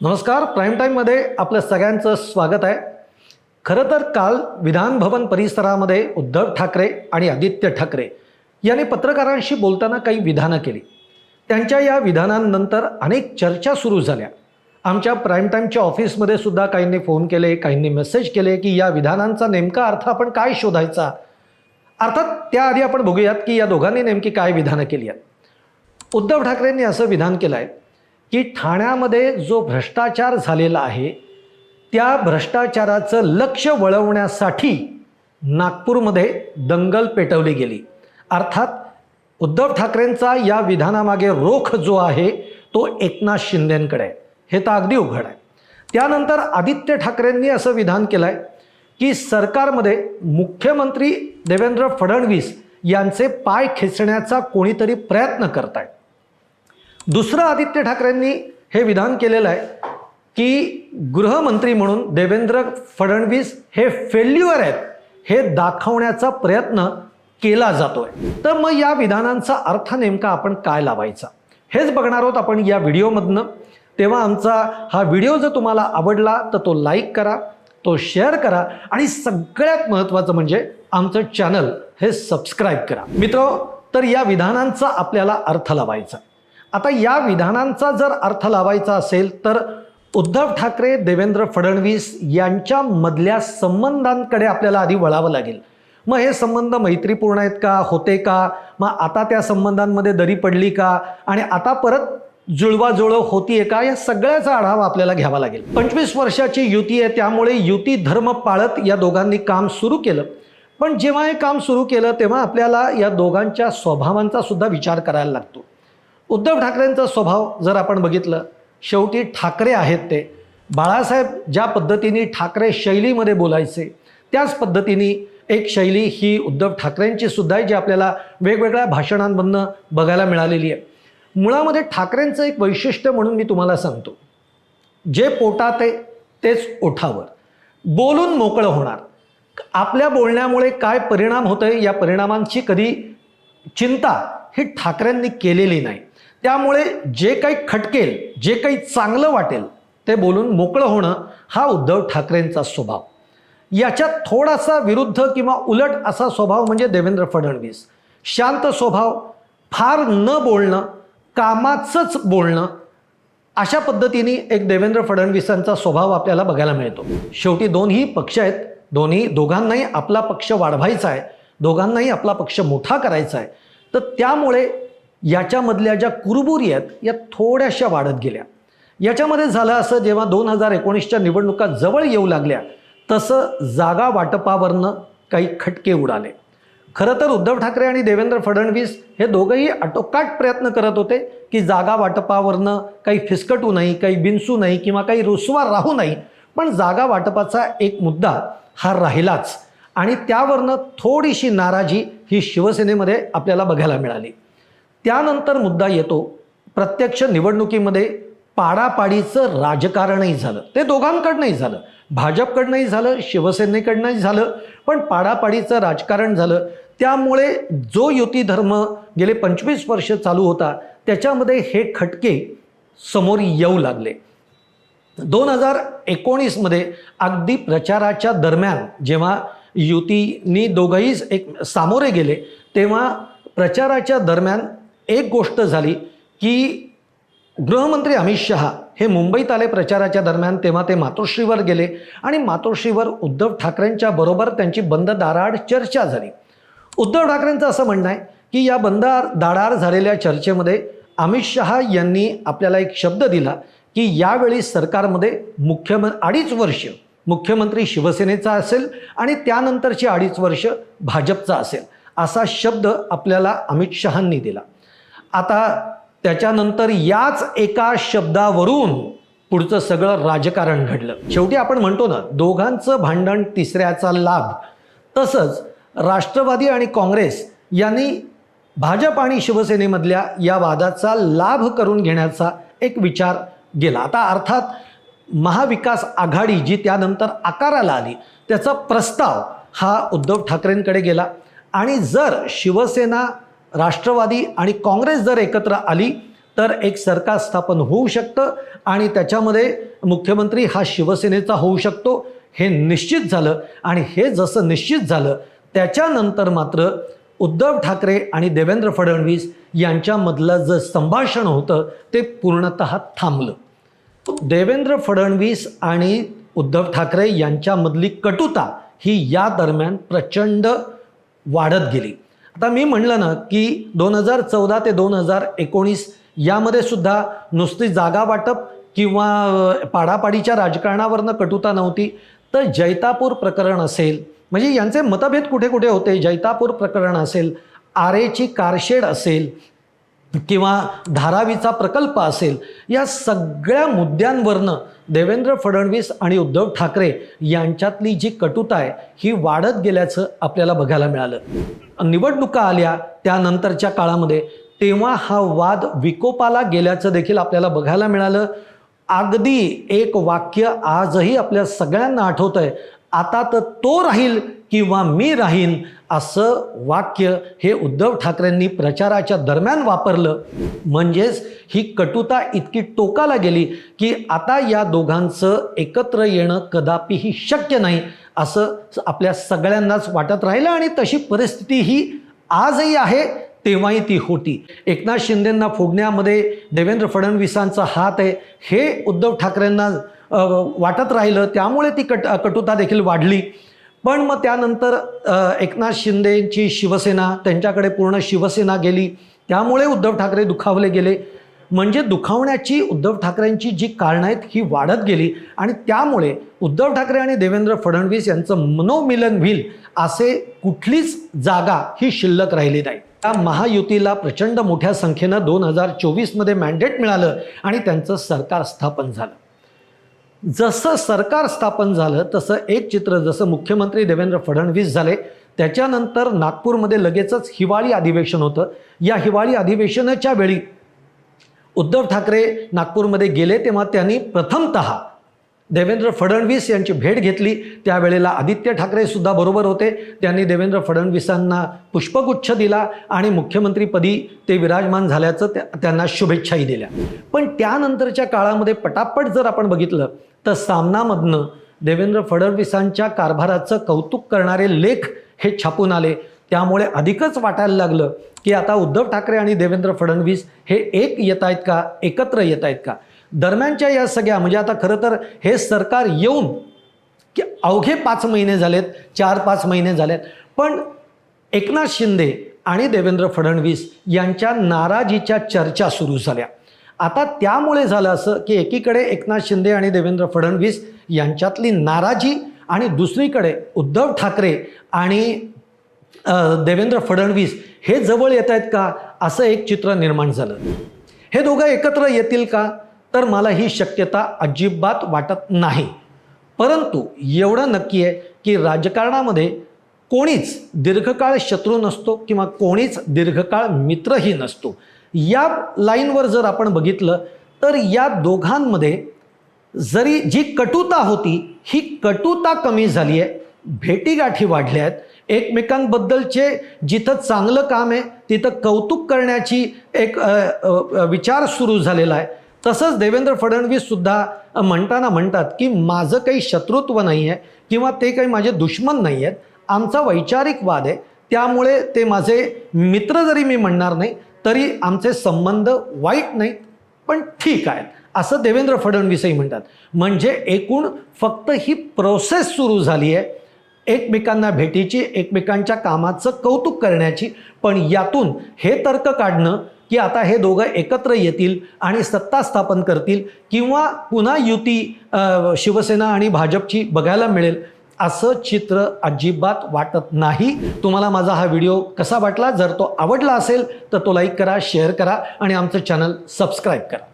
नमस्कार प्राईम टाईममध्ये आपलं सगळ्यांचं स्वागत आहे. खरं तर काल विधान भवन परिसरामध्ये उद्धव ठाकरे आणि आदित्य ठाकरे यांनी पत्रकारांशी बोलताना काही विधानं केली. त्यांच्या या विधानांनंतर अनेक चर्चा सुरू झाल्या. आमच्या प्राईम टाईमच्या ऑफिसमध्ये सुद्धा काहींनी फोन केले काहींनी मेसेज केले की या विधानांचा नेमका अर्थ आपण काय शोधायचा? अर्थात त्याआधी आपण बघूयात की या दोघांनी नेमकी काय विधानं केली आहेत. उद्धव ठाकरेंनी असं विधान केलं आहे की ठाण्यामध्ये जो भ्रष्टाचार झालेला आहे त्या भ्रष्टाचाराचं लक्ष वळवण्यासाठी नागपूरमध्ये दंगल पेटवली गेली. अर्थात उद्धव ठाकरेंचा या विधानामागे रोख जो आहे तो एकनाथ शिंदेंकडे आहे. हे तर अगदी उघड आहे. त्यानंतर आदित्य ठाकरेंनी असं विधान केलं आहे की सरकारमध्ये मुख्यमंत्री देवेंद्र फडणवीस यांचे पाय खेचण्याचा कोणीतरी प्रयत्न करत आहे दुसरं आदित्य ठाकरेंनी हे विधान केलेलं आहे की गृहमंत्री म्हणून देवेंद्र फडणवीस हे फेल्युअर आहेत हे दाखवण्याचा प्रयत्न केला जातोय. तर मग या विधानांचा अर्थ नेमका आपण काय लावायचा? हेच बघणार आहोत आपण या व्हिडिओमधनं. तेव्हा आमचा हा व्हिडिओ जर तुम्हाला आवडला तर तो लाईक करा तो शेअर करा आणि सगळ्यात महत्त्वाचं म्हणजे आमचं चॅनल हे सबस्क्राईब करा. मित्र तर या विधानांचा आपल्याला अर्थ लावायचा. आता या विधानांचा जर अर्थ लावायचा असेल तर उद्धव ठाकरे देवेंद्र फडणवीस यांच्यामधल्या संबंधांकडे आपल्याला आधी वळावं लागेल. मग हे संबंध मैत्रीपूर्ण आहेत का? होते का? मग आता त्या संबंधांमध्ये दरी पडली का? आणि आता परत जुळवाजुळव होतीये का? या सगळ्याचा आढावा आपल्याला घ्यावा लागेल. पंचवीस वर्षाची युती आहे त्यामुळे युती धर्म पाळत या दोघांनी काम सुरू केलं. पण जेव्हा हे काम सुरू केलं तेव्हा आपल्याला या दोघांच्या स्वभावांचा सुद्धा विचार करायला लागतो. उद्धव ठाकरेंचा स्वभाव जर आपण बघितलं शेवटी ठाकरे आहेत ते. बाळासाहेब ज्या पद्धतीने ठाकरे शैलीमध्ये बोलायचे त्याच पद्धतीने एक शैली ही उद्धव ठाकरेंची सुद्धा आहे जी आपल्याला वेगवेगळ्या भाषणांमधनं बघायला मिळालेली आहे. मुळामध्ये ठाकरेंचं एक वैशिष्ट्य म्हणून मी तुम्हाला सांगतो. जे पोटात आहे तेच ओठावर. बोलून मोकळं होणार. आपल्या बोलण्यामुळे काय परिणाम होतोय या परिणामांची कधी चिंता ही ठाकरेंनी केलेली नाही. त्यामुळे जे काही खटकेल जे काही चांगलं वाटेल ते बोलून मोकळं होणं हा उद्धव ठाकरेंचा स्वभाव. याच्यात थोडासा विरुद्ध किंवा उलट असा स्वभाव म्हणजे देवेंद्र फडणवीस. शांत स्वभाव फार न बोलणं कामाचंच बोलणं अशा पद्धतीने एक देवेंद्र फडणवीसांचा स्वभाव आपल्याला बघायला मिळतो. शेवटी दोन्ही पक्ष आहेत दोन्ही दोघांनाही आपला पक्ष वाढवायचा आहे दोघांनाही आपला पक्ष मोठा करायचा आहे. तर त्यामुळे याच्यामधल्या ज्या कुरबुरी आहेत या थोड्याशा वाढत गेल्या. याच्यामध्ये झालं असं जेव्हा दोन हजार एकोणीसच्या निवडणुका जवळ येऊ लागल्या तसं जागा वाटपावरनं काही खटके उडाले. खरं तर उद्धव ठाकरे आणि देवेंद्र फडणवीस हे दोघंही आटोकाट प्रयत्न करत होते की जागा वाटपावरनं काही फिसकटू नाही काही बिनसू नाही किंवा काही रुसवा राहू नाही पण जागा वाटपाचा एक मुद्दा हा राहिलाच. आणि त्यावरनं थोडीशी नाराजी ही शिवसेनेमध्ये आपल्याला बघायला मिळाली. त्यानंतर मुद्दा येतो. प्रत्यक्ष निवडणुकीमध्ये पाडापाडीचं राजकारणही झालं. ते दोघांकडनंही झालं. भाजपकडनंही झालं शिवसेनेकडनंही झालं पण पाडापाडीचं राजकारण झालं. त्यामुळे जो युती धर्म गेले पंचवीस वर्ष चालू होता त्याच्यामध्ये हे खटके समोर येऊ लागले. दोन हजार एकोणीसमध्ये अगदी प्रचाराच्या दरम्यान जेव्हा युतीनी दोघंही एक सामोरे गेले तेव्हा प्रचाराच्या दरम्यान एक गोष्ट झाली की गृहमंत्री अमित शहा हे मुंबईत आले प्रचाराच्या दरम्यान तेव्हा ते मातोश्रीवर गेले आणि मातोश्रीवर उद्धव ठाकरेंच्या बरोबर त्यांची बंद दाराआड चर्चा झाली. उद्धव ठाकरेंचं असं म्हणणं आहे की या बंद दाराआड झालेल्या चर्चेमध्ये अमित शहा यांनी आपल्याला एक शब्द दिला की यावेळी सरकारमध्ये मुख्यम अडीच वर्ष मुख्यमंत्री शिवसेनेचा असेल आणि त्यानंतरची अडीच वर्ष भाजपचा असेल असा शब्द आपल्याला अमित शहांनी दिला. आता त्याच्यानंतर याच एका शब्दावरून पुढचं सगळं राजकारण घडलं. शेवटी आपण म्हणतो ना दोघांचं भांडण तिसऱ्याचा लाभ. तसंच राष्ट्रवादी आणि काँग्रेस यांनी भाजप आणि शिवसेनेमधल्या या वादाचा लाभ करून घेण्याचा एक विचार गेला. आता अर्थात महाविकास आघाडी जी त्यानंतर आकाराला आली त्याचा प्रस्ताव हा उद्धव ठाकरेंकडे गेला. आणि जर शिवसेना राष्ट्रवादी आणि काँग्रेस जर एकत्र आली तर एक सरकार स्थापन होऊ शकतं आणि त्याच्यामध्ये मुख्यमंत्री हा शिवसेनेचा होऊ शकतो. हे निश्चित झालं आणि हे जसं निश्चित झालं त्याच्यानंतर मात्र उद्धव ठाकरे आणि देवेंद्र फडणवीस यांच्यामधलं जे संभाषण होतं ते पूर्णत थांबलं. देवेंद्र फडणवीस आणि उद्धव ठाकरे यांच्यामधली कटुता ही या दरम्यान प्रचंड वाढत गेली. आता मी म्हणलं ना की दोन हजार चौदा ते दोन हजार एकोणीस यामध्ये सुद्धा नुसती जागा वाटप किंवा पाडापाडीच्या राजकारणावरनं कटुता नव्हती. तर जैतापूर प्रकरण असेल म्हणजे यांचे मतभेद कुठे कुठे होते? जैतापूर प्रकरण असेल आरेची कारशेड असेल किंवा धारावीचा प्रकल्प असेल या सगळ्या मुद्द्यांवरनं देवेंद्र फडणवीस आणि उद्धव ठाकरे यांच्यातली जी कटुता आहे ही वाढत गेल्याचं आपल्याला बघायला मिळालं. निवडणुका आल्या त्यानंतरच्या काळामध्ये तेव्हा हा वाद विकोपाला गेल्याचं देखील आपल्याला बघायला मिळालं. अगदी एक वाक्य आजही आपल्या सगळ्यांना आठवतं आहे आता तर तो राहील किंवा मी राहीन असं वाक्य हे उद्धव ठाकरेंनी प्रचाराच्या दरम्यान वापरलं. म्हणजेच ही कटुता इतकी टोकाला गेली की आता या दोघांचं एकत्र येणं कदापिही शक्य नाही असं आपल्या सगळ्यांनाच वाटत राहिलं आणि तशी परिस्थिती ही आजही आहे तेव्हाही ती होती. एकनाथ शिंदेंना फोडण्यामध्ये देवेंद्र फडणवीसांचा हात आहे हे उद्धव ठाकरेंना वाटत राहिलं. त्यामुळे ती कट कटुता देखील वाढली. पण मग त्यानंतर एकनाथ शिंदेची शिवसेना त्यांच्याकडे पूर्ण शिवसेना गेली. त्यामुळे उद्धव ठाकरे दुखावले गेले. म्हणजे दुखावण्याची उद्धव ठाकरेंची जी कारणं आहेत ही वाढत गेली. आणि त्यामुळे उद्धव ठाकरे आणि देवेंद्र फडणवीस यांचं मनोमिलन होईल असे कुठलीच जागा ही शिल्लक राहिली नाही. त्या महायुतीला प्रचंड मोठ्या संख्येनं दोन हजार चोवीसमध्ये मॅन्डेट मिळालं आणि त्यांचं सरकार स्थापन झालं. जसं सरकार स्थापन झालं तसं एक चित्र जसं मुख्यमंत्री देवेंद्र फडणवीस झाले त्याच्यानंतर नागपूरमध्ये लगेचच हिवाळी अधिवेशन होतं. या हिवाळी अधिवेशनाच्या वेळी उद्धव ठाकरे नागपूरमध्ये गेले तेव्हा त्यांनी प्रथमत देवेंद्र फडणवीस यांची भेट घेतली. त्यावेळेला आदित्य ठाकरे सुद्धा बरोबर होते. त्यांनी देवेंद्र फडणवीसांना पुष्पगुच्छ दिला आणि मुख्यमंत्रीपदी ते विराजमान झाल्याचं त्या त्यांना शुभेच्छाही दिल्या. पण त्यानंतरच्या काळामध्ये पटापट जर आपण बघितलं तर सामनामधनं देवेंद्र फडणवीसांच्या कारभाराचं कौतुक करणारे लेख हे छापून आले. त्यामुळे अधिकच वाटायला लागलं की आता उद्धव ठाकरे आणि देवेंद्र फडणवीस हे एक येत आहेत का एकत्र येत आहेत का? दरम्यानच्या या सगळ्या म्हणजे आता खरं तर हे सरकार येऊन की अवघे पाच महिने झालेत चार पाच महिने झालेत पण एकनाथ शिंदे आणि देवेंद्र फडणवीस यांच्या नाराजीच्या चर्चा सुरू झाल्या. आता त्यामुळे झालं असं की एकीकडे एकनाथ शिंदे आणि देवेंद्र फडणवीस यांच्यातली नाराजी आणि दुसरीकडे उद्धव ठाकरे आणि देवेंद्र फडणवीस हे जवळ येत आहेत का? असं एक चित्र निर्माण झालं. हे दोघं एकत्र येतील का? तर मला ही शक्यता अजिबात वाटत नाही. परंतु एवढं नक्की आहे की राजकारणामध्ये कोणीच दीर्घकाळ शत्रू नसतो किंवा कोणीच दीर्घकाळ मित्रही नसतो. या लाईनवर जर आपण बघितलं तर या दोघांमध्ये जरी जी कटुता होती ही कटुता कमी झाली आहे भेटीगाठी वाढल्या आहेत. एकमेकांबद्दलचे जिथं चांगलं काम आहे तिथं कौतुक करण्याची एक विचार सुरू झालेला आहे. तसंच देवेंद्र फडणवीस सुद्धा म्हणताना म्हणतात की माझं काही शत्रुत्व नाही आहे किंवा ते काही माझे दुश्मन नाही आहेत. आमचा वैचारिक वाद आहे. त्यामुळे ते माझे मित्र जरी मी म्हणणार नाही तरी आमचे संबंध वाईट नाहीत पण ठीक आहेत असं देवेंद्र फडणवीसही म्हणतात. म्हणजे एकूण फक्त ही प्रोसेस सुरू झाली आहे. एकमेकांना भेटीची एकमेकांच्या कामाचं कौतुक करण्याची. पण यातून हे तर्क काढणं की आता हे दोघं एकत्र येतील आणि सत्ता स्थापन करतील किंवा पुन्हा युती शिवसेना आणि भाजपची बघायला मिळेल असं चित्र अजिबात वाटत नाही. तुम्हाला माझा हा व्हिडिओ कसा वाटला? जर तो आवडला असेल तर तो लाईक करा शेअर करा आणि आमचं चॅनल सबस्क्राईब करा.